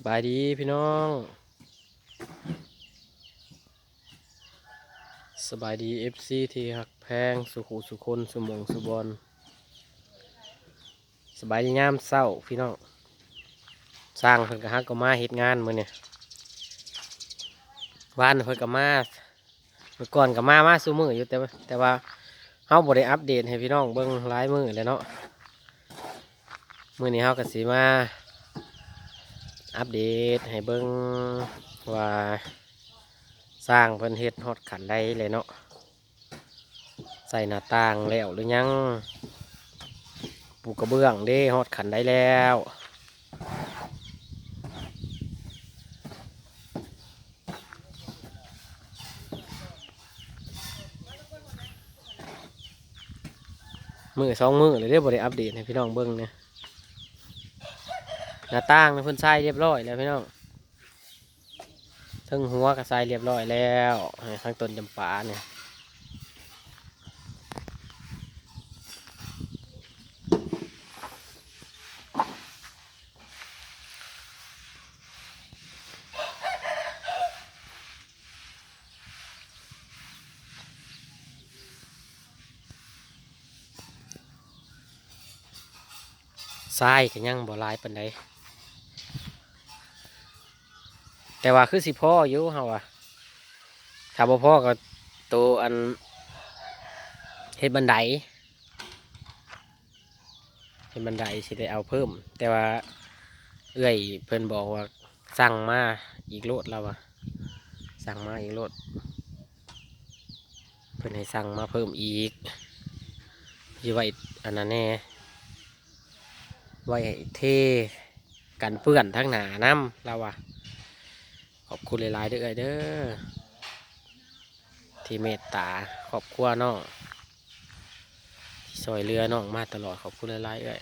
สบายดีพี่น้อง สบายดีเอฟซีที่หักแพงสุขุสุคนสุมงสุบอลสบายดีงามเศร้าพี่น้อง สร้างเพิ่นก็ฮักก็มาเฮ็ดงานมื้อเนี่ยวานเพิ่นก็มาเมื่อก่อนก็มามาสู่มืออยู่แต่แต่ว่าเฮาบ่ได้อัปเดตให้พี่น้องเบิ่งหลายมื้อแล้วเนาะมื้อนี้เฮาก็สิมา อัปเดตให้เบิ่งว่าสร้างเพิ่นเฮ็ดฮอดขันได้เลยเนาะใส่หน้าต่างแล้วหรือยังปูกระเบื้องเด้ฮอดขันได้แล้วมือสองมือเลยเด้บ่ได้อัปเดตให้พี่น้องเบิ่งเนี่ย หน้าต่างเนี่ยเพิ่นใส่เรียบร้อยแล้วพี่น้องทั้งหัวก็ใส่เรียบร้อยแล้วทั้งต้นจำปาเนี่ยทรายก็ยังบ่ลายปานใด แต่ว่าคือสิพ่ออยู่เฮาอะถ้าบ่พ่อก็ตัวอันเฮ็ดบันไดเฮ็ดบันไดสิได้เอาเพิ่ม แต่ว่าเอื้อยเพิ่นบอกว่าสั่งมาอีกโลดแล้วอะสั่งมาอีกโลดเพิ่นให้สั่งมาเพิ่มอีกอยู่ไว้อันนั้นแน่ไว้ให้เทกันเปื้อนทั้งหนาน้ำเราอะ ขอบคุณหลายๆเด้อเอ้ยเด้อที่เมตตาขอบคุณน้องที่ซอยเรือน้องมาตลอดขอบคุณหลายๆเอ้ย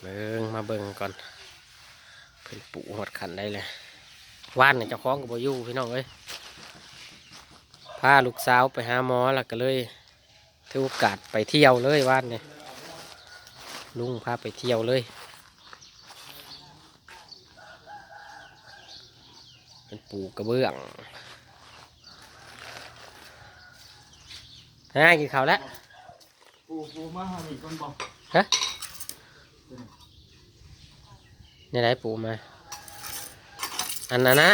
เบิ่งมาเบิ่งก่อนเพิ่นปูหดขันได้เลยว่านเนี่ยเจ้าของกับบอยู่พี่น้องเอ้ยพาลูกสาวไปหาหมอแล้วก็เลยถือโอกาสไปเที่ยวเลยว่านเนี่ยลุงพาไปเที่ยวเลย ป็นปูกระเบื้องฮะกินข้าวแล้วปูปูมาหาอีกคนบอกนี่ได้ปูมา อันนั้นนะ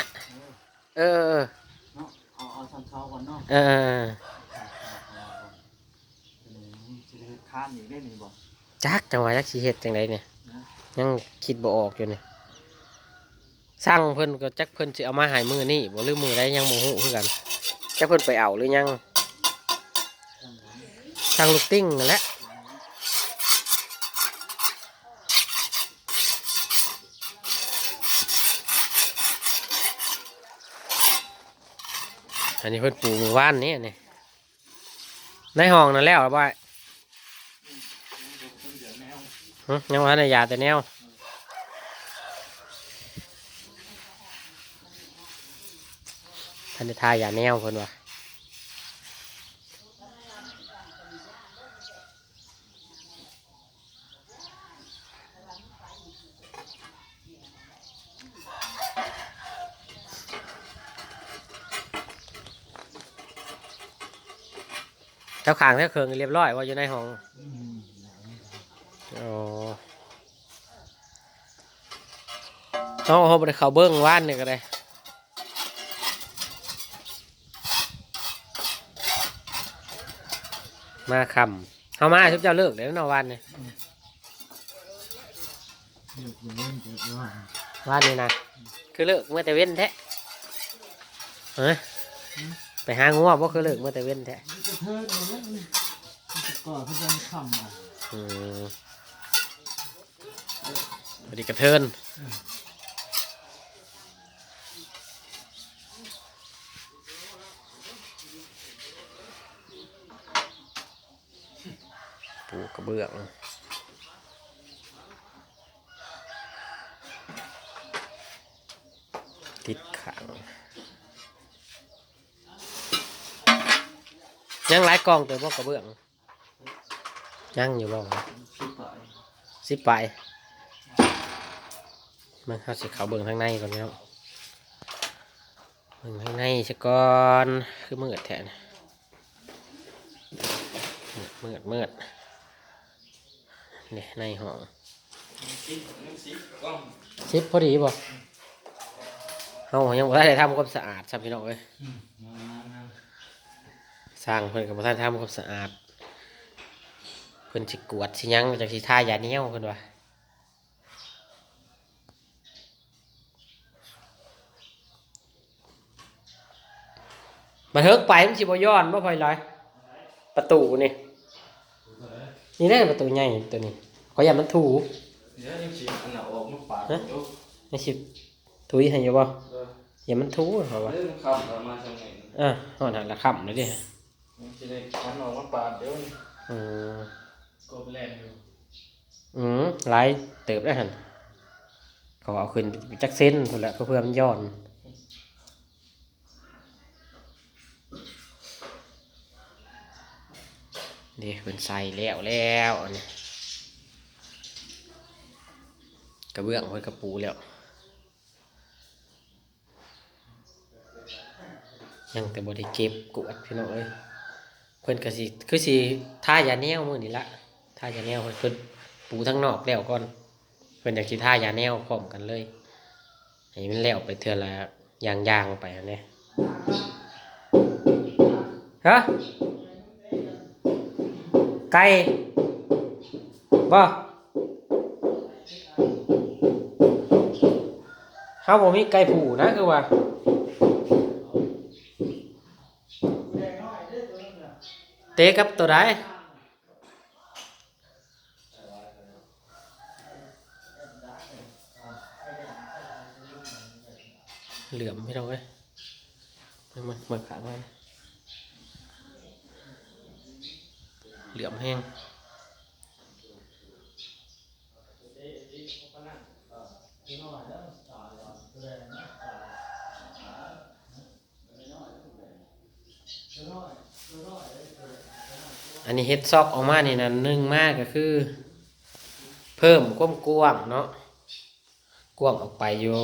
เออเนาะเอาเอาซ้ำเช้าก่อนเนาะเออจะได้ข้ามอีกได้หนึ่งบอกจักจังหวะจักสีเห็ดจังไดเนี่ยยังคิดบ่ออกอยู่เนี่ย สั่งเพิ่นก็จักเพิ่นสิเอามาหายมือนี่บ่หรือมือได้ยังบ่ฮู้คือกันจักเพิ่นไปเอาหรือยังสั่งลูกติ้งนั่นแหละอันนี้เพิ่นปลูกหมู่บ้านนี่นี่ในห้องนั่นแล้วหรือเปล่าหึยังว่าในยาแต่แนว ทันได้ทายาแนวเพิ่นว่าเจ้าขางเจ้าเคืองเรียบร้อยว่าอยู่ในห้องอ๋อเอาเขาไปเขาเบิ้งว่านนี่ก็ได้ มาคำเขามาชุบเจ้าเลิกเดี๋ยวเนอวันนี่เดี๋ยวเล่นเดี๋ยวว่าวันนี่นะคือเลิกเมื่อแต่เว้นแท้เฮ้ยไปหางัวบ่คือเลิกเมื่อแต่เว้นแท้จะเทิดเลยนะก่อนเขาจะขำอะอืมพอดีกระเทิน ปูกระเบื้องติดขังยังหลายกองตัวพวกกระเบื้องยังอยู่บ้างชิบหายสิบปมันเข้าสิเขาเบิ่งข้างในก่อนพี่น้องเบิ่งข้างในซะก่อนคือมืดแทนมืดมืด นี่ในห้องสิบหนึ่งสิบกล้องสิบพอดีบ่เฮายังบ่ได้ทำความสะอาดครับพี่น้องเอ้ยอืมมามามาสร้างเพิ่นก็บ่ทันทำความสะอาดเพิ่นสิกวดสิหยังจากสิทายาเหนียวเพิ่นว่าบันเทิกไปมันสิบ่ย้อนบ่พลอยลอยประตูนี่ นี่ได้ประตูใหญ่ตัวนี้ขอยอยากมันถูเดี๋ยวยังสิอันน่ะออกมาปาดฮะจุ๊บไม่สิถุยให้อยู่บ่เอออย่ามันถูเพราะว่าเรื่องข้าวเอามาทำไงอะฮอดหันละค่ำเลยดิยังสิได้คันออกมาปาดเดี๋ยวนี้อืมก็ไปแล่นอยู่อืมหลายเติบได้หั่นเขาเอาขึ้นจักเส้นพุ่นแหละเพื่อมันย้อน เดี๋ยวเป็นใส่แล้วแล้วนนี้กระเบื้องเพิ่นกระปูแล้ว ยังแต่บ่ได้เก็บกวดพี่น้องเอ้ยเพิ่นก็สิคือสิท่ายาแนวมื้อนี้ละท่ายาแนวเพิ่นเพิ่นปูทั้งนอกแล้วก่อนเพิ่นอยากสิท่ายาแนวพร้อมกันเลยให้มันแล้วไปเทื่อละอย่างๆไปอันนี้ฮะ ไก่บ่เฮาบ่มีไก่ผูนะคือว่าเตะกับตัวใดเหลื่อมพี่น้องเอ้ยมันมันมันขาดมัน เหลื่อมแห้งอันนี้เฮ็ดซอกออกมานี่นะหนึ่งมากก็คือ เพิ่มความกว้างเนาะกว้างออกไปอยู่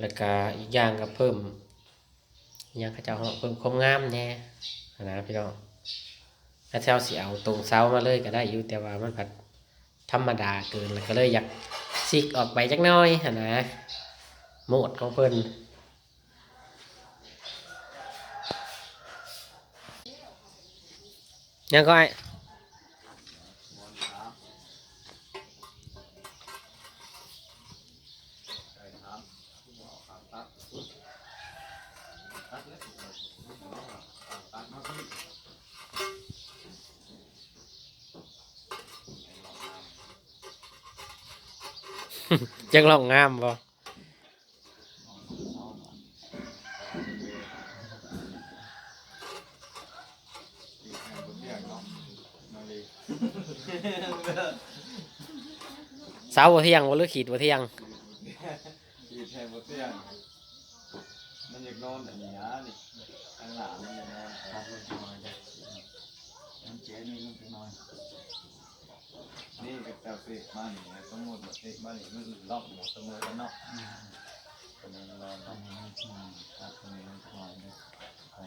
แล้วก็อีกอย่างก็เพิ่ม ยังเขาเจ้าเฮาเพิ่มความงามแน่นะพี่น้องถ้าเจ้าสีเอาตรงเสามาเลยก็ได้อยู่แต่ว่ามันผัดธรรมดาเกินแล้วก็เลยอยากซิกออกไปจักน้อยนะโหมดของเพิ่นยังก็ไอ้ ยังลองงามบ่สาร์บ่เที่ยงบ่หรือขีดบ่เที่ยงยีดแทนบนเตียงมันอยากนอนแต่เนี้ยนี่ข้างหลังมันอยากนอนครับมันอนจ้ะมันเจ๊นี่มันไปนอน นี่กับแต่เฟกมานี่สมมติว่าเฟกมานี่มันล็อกหมดเสมอกันเนาะคนนี้นอนตรงนี้ครับคนนี้นอนเลยไป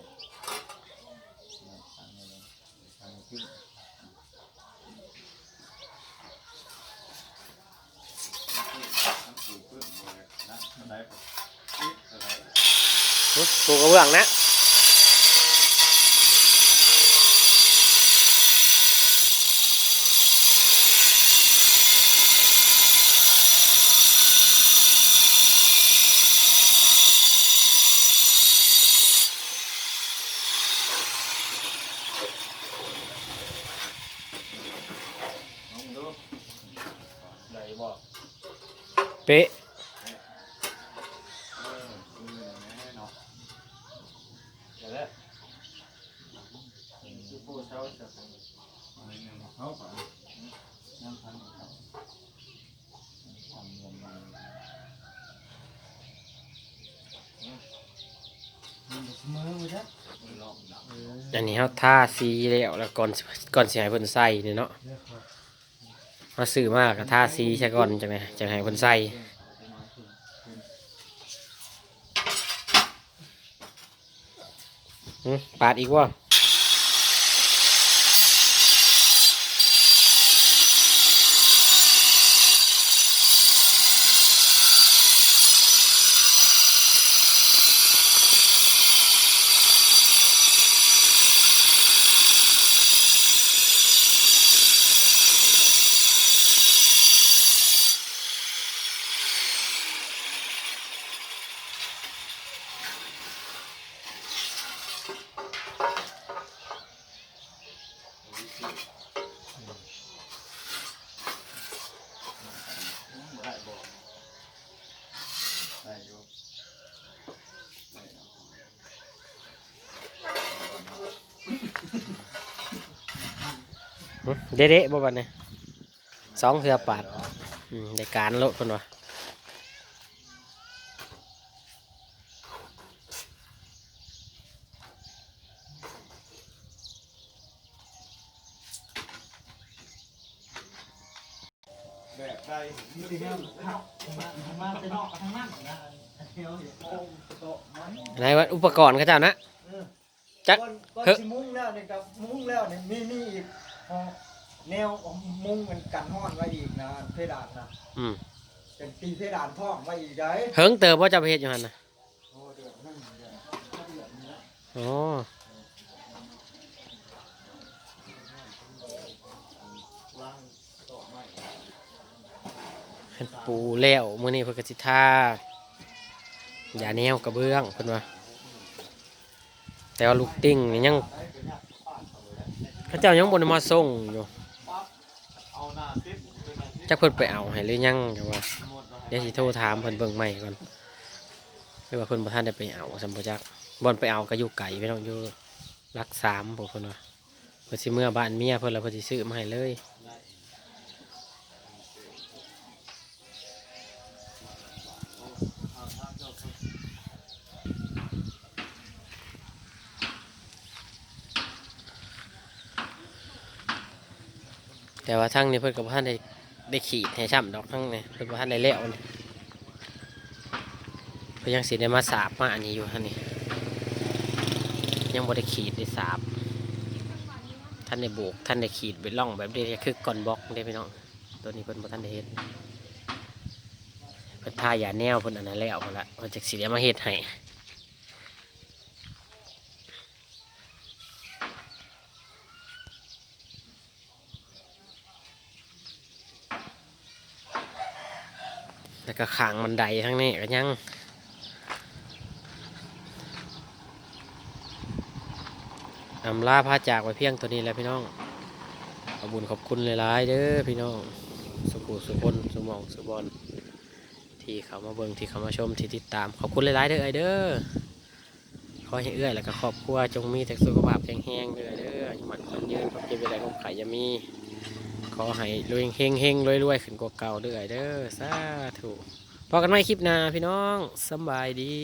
ทางนี้ทางที่ทำสูงขึ้นนะอะไรอะไรอุ๊ยปูกระเบื้องนะ น้องดูไหนบอก เป๊ะออคือแม่เนาะเดี๋ยวแล้วคือผู้เช่าจะเป็นอะไรเนี่ยเขาไปน้ำพันเขาทำเงินมามันจะมือมาจ้ะอันนี้เขาทาสีแล้วแล้วก่อนก่อนสิให้เพิ่นใส่นี่เนาะ มาซื้อมากกับทาสีใช่ก่อนจังไงจังให้เพิ่นใส่ปาดอีกว่า ได้บ่ได้อยู่ได้ เด๊ะๆบ่บัดนี้สองเทือปาดอืมได้การโลดเพิ่นว่า แบบได้ นี่เป็นแนวขับมามาจะนอกทางนั้นนะเที่ยวโอ้โตะมันไหนว่าอุปกรณ์เขาเจ้านะจัก ก้อนก้อนเฮ้ยสิมุ้งแล้วเนี่ยกับมุ้งแล้วเนี่ยมีมีอีกอ๋อแนวมุ้งมันกันห้อนไว้อีกนะเพดานนะอืมเป็นตีเพดานท่องไว้อีกได้เฮิงเติบว่าจะไปเฮ็ดอยู่หั่นน่ะโอ้เดือดนั่นเดือดเดือดนี่ละ อ๋อ นปูแล้วมื้อนี้เพิ่นก็สิทายาแนวกระเบื้องเพิ่นว่าแต่ว่าลูกติ้งนี่ยังเขาเจ้ายังบ่ได้มาส่งอยู่จักเพิ่นไปเอาให้หรือยังจังว่าหมดแล้วเดี๋ยวสิโทรถามเพิ่นเบิ่งใหม่ก่อนหรือว่าเพิ่นบ่ทันได้ไปเอาสำบ่จักบ่นไปเอาก็อยู่ไกลพี่น้องอยู่รักสามบ่เพิ่นว่าเพิ่นสิเมื่อบ้านเมียเพิ่นแล้วเพิ่นสิซื้อมาให้เลย เอาทางเจ้าเพิ่น แต่ว่าทั้งนี้เพิ่นก็บ่ทันได้ได้ขีดให้ช้ำดอกทั้งนี้เพิ่นบ่ทันได้แล้วนี่เพิ่นยังสิได้มาสาบมาอันนี้อยู่ท่านนี่ยังบ่ได้ขีดได้สาบท่านได้โบกท่านได้ขีดเป็นร่องแบบนี้คือก่อนบล็อกได้พี่น้องตัวนี้เพิ่นบ่ทันได้เฮ็ดเพิ่นทายาแนวเพิ่นอันนั้นแล้วพุ่นละเพิ่นจักสิได้มาเฮ็ดให้ แล้วก็ขางบันไดทั้งนี้ก็ยังอำลาพาจากไว้เพียงตัวนี้แล้วพี่น้อง ขอบุญขอบคุณหลายๆเด้อพี่น้อง สุขุสุคนสุมองสุบอลที่เขามาเบิ่งที่เขามาชมที่ติดตาม ขอบคุณหลายๆเด้อไอเด้อขอให้เอื้อยแล้วก็ครอบครัวจงมีแต่สุขภาพแข็งแรงเด้อเด้อหมันคนยืนความเจ็บอะไรของไข่ยามี ขอให้รวยเฮงเฮงรวยรวยขึ้นกว่าเก่าเรื่อยเด้อสาธุพอกันไหม่คลิปหน้าพี่น้องสบายดี